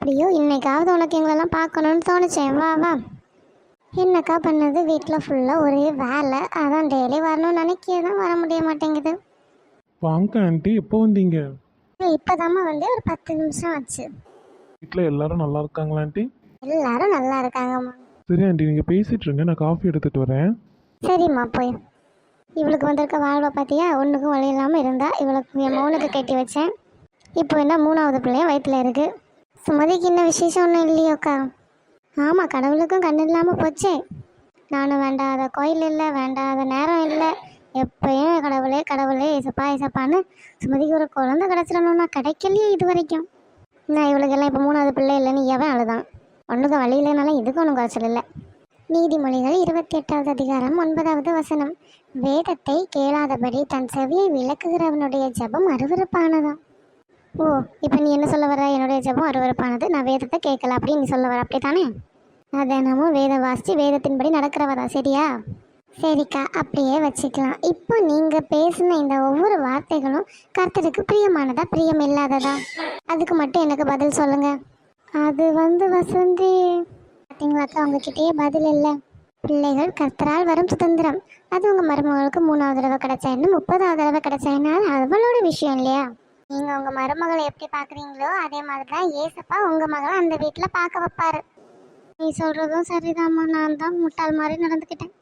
எப்படியோ இன்னைக்காவது உனக்கு எங்களெல்லாம் பார்க்கணும்னு தோணுச்சேன் வா வா. என்னக்கா பண்ணது? வீட்டில் ஃபுல்லாக ஒரே வேலை. அதான் டெய்லி வரணும்னு நினைக்க தான் வர முடிய மாட்டேங்குது. வாங்க ஆண்டி. எப்போ வந்தீங்க? இப்போதாம்மா வந்து. ஒரு பத்து நிமிஷம் ஆச்சு. வீட்டில் எல்லாரும் நல்லா இருக்காங்களா ஆண்டி? எல்லாரும் நல்லா இருக்காங்கம்மா. சரி ஆண்டி. நீங்கள் பேசிட்டு இருங்க. நான் காஃபி எடுத்துட்டு வரேன். சரிம்மா போய். இவளுக்கு வந்திருக்க வாழ்வை பார்த்தியா? ஒன்றுக்கும் வழி இல்லாமல் இருந்தா இவளுக்கு என் மௌனுக்கு கட்டி வச்சேன். இப்போ என்ன மூணாவது பிள்ளையும் வயிற்றுல இருக்கு. சுமதிக்கு இன்னும் விசேஷம் ஒன்றும் இல்லையோக்கா ஆமாம் கடவுளுக்கும் கண்ணு இல்லாமல் போச்சே. நானும் வேண்டாத கோயில் இல்லை வேண்டாத நேரம் இல்லை. எப்பயும் கடவுளே கடவுளே இசப்பா இசப்பான்னு சுமதிக்கு ஒரு குழந்த கிடச்சிடணும்னா கிடைக்கலையே இது வரைக்கும். நான் இவளுக்கெல்லாம் இப்போ மூணாவது பிள்ளை இல்லைன்னு எவன் அழுதான். ஒன்றுக்கும் வழி இல்லைனாலும் இதுக்கும் ஒன்றும் குறைச்சல் இல்லை. நீதிமொழிகள் இருபத்தி எட்டாவது அதிகாரம் ஒன்பதாவது வசனம். வேதத்தை கேளாதபடி தன் செவியை விளக்குகிறவனுடைய ஜெபம் அருவறுப்பானதான் ஓ இப்போ நீ என்ன சொல்ல வர என்னுடைய ஜபம் அருவறுப்பானது நான் வேதத்தை கேட்கல. அப்படின்னு நீ சொல்ல வர அப்படி தானே நான் தினமும் வேதம் வாசித்து வேதத்தின்படி நடக்கிறவதா சரியா? சரிக்கா அப்படியே வச்சுக்கலாம். இப்போ நீங்கள் பேசின இந்த ஒவ்வொரு வார்த்தைகளும் கர்த்தருக்கு பிரியமானதா பிரியம் இல்லாததா அதுக்கு மட்டும் எனக்கு பதில் சொல்லுங்க. அது வந்து வசந்தி. பார்த்தீங்களாக்கா உங்ககிட்டயே பதில் இல்லை. பிள்ளைகள் கர்த்தரால் வரும் சுதந்திரம். அது உங்கள் மருமகளுக்கு மூணாவது தடவை கிடைச்சா என்ன? முப்பதாவது தடவை கிடைச்சா என்ன? அவளோட விஷயம் இல்லையா? நீங்கள் உங்கள் மருமகளை எப்படி பார்க்குறீங்களோ அதே மாதிரி தான் ஏசப்பா உங்கள் மகளை அந்த வீட்டில் பார்க்க வைப்பாரு. நீ சொல்கிறதும் சரிதாம்மா. நான் தான் முட்டாள் மாதிரி நடந்துக்கிட்டேன்.